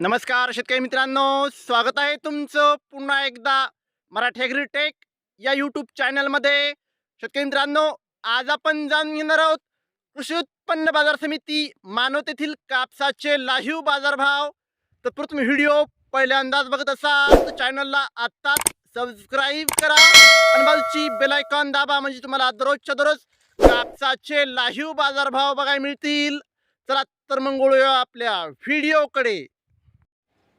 नमस्कार शेतकरी मित्रांनो स्वागत आहे तुमचं पुन्हा एकदा मराठी ॲग्रीटेक या यूट्यूब चॅनलमध्ये शेतकरी मित्रांनो आज आपण जाणून घेणार आहोत कृषी उत्पन्न बाजार समिती मानव तेथील कापसाचे लाहीव बाजारभाव. तर तुम्ही व्हिडिओ पहिल्यांदाच बघत असाल तर चॅनलला आत्ताच सबस्क्राईब करा आणि बाजूची बेलायकॉन दाबा म्हणजे तुम्हाला दररोजच्या दररोज कापसाचे लाहीव बाजारभाव बघायला मिळतील. चला तर मग आपल्या व्हिडिओकडे.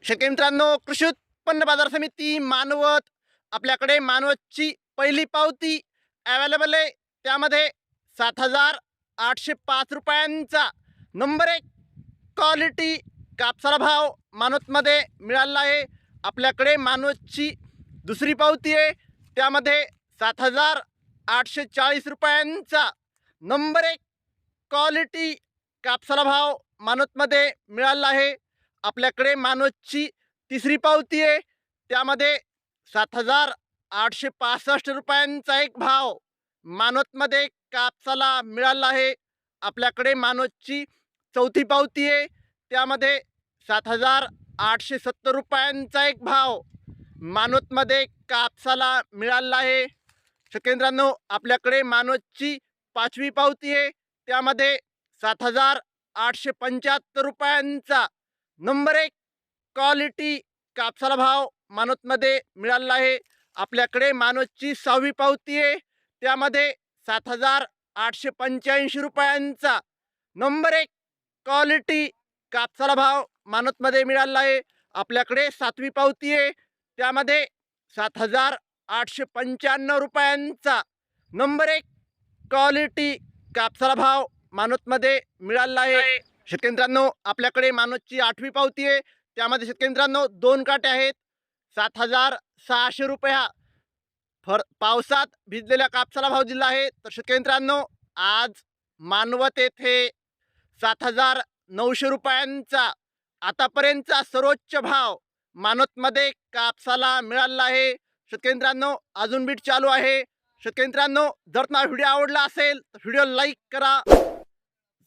शेतकरी मित्रांनो कृषी उत्पन्न बाजार समिती मानवत आपल्याकडे मानवतची पहिली पावती अवेलेबल आहे. त्यामध्ये सात हजार आठशे पाच रुपयांचा नंबर एक क्वालिटी कापसाला भाव मानवतमध्ये मिळाला आहे. आपल्याकडे मानवतची दुसरी पावती आहे. त्यामध्ये सात हजार आठशे चाळीस रुपयांचा नंबर एक क्वालिटी कापसाला भाव मानवतमध्ये मिळाला आहे. आपल्याकडे मानोजची तिसरी पावती आहे. त्यामध्ये सात हजार आठशे पासष्ट रुपयांचा एक भाव मानवतमध्ये कापसाला मिळाला आहे. आपल्याकडे मानोजची चौथी पावती आहे. त्यामध्ये सात हजार आठशे सत्तर रुपयांचा एक भाव मानवतमध्ये कापसाला मिळाला आहे. शकेंद्रांनो आपल्याकडे मानोजची पाचवी पावती आहे. त्यामध्ये सात हजार आठशे पंच्याहत्तर रुपयांचा नंबर एक क्वालिटी कापसाला भाव मानवतमध्ये मिळाला आहे. आपल्याकडे मानवतची सहावी पावती आहे. त्यामध्ये सात हजार आठशे पंच्याऐंशी रुपयांचा नंबर एक क्वालिटी कापसाला भाव मानतमध्ये मिळाला आहे. आपल्याकडे सातवी पावती आहे. त्यामध्ये सात हजार आठशे पंच्याण्णव रुपयांचा नंबर एक क्वालिटी कापसाला भाव मानतमध्ये मिळाला आहे. शेतकरी मित्रांनो आपल्याकडे मानवतची आठवी पावती आहे. त्यामध्ये शेतकरी मित्रांनो दोन काटे आहेत. सात हजार सहाशे रुपये हा फर पावसात भिजलेल्या कापसाला भाव दिला आहे. तर शेतकरी मित्रांनो आज मानवत येथे सात हजार नऊशे रुपयांचा आतापर्यंतचा सर्वोच्च भाव मानवतमध्ये कापसाला मिळाला आहे. शेतकरी मित्रांनो अजून बीट चालू आहे. शेतकरी मित्रांनो जर तुम्हाला व्हिडिओ आवडला असेल तर व्हिडिओ लाईक करा.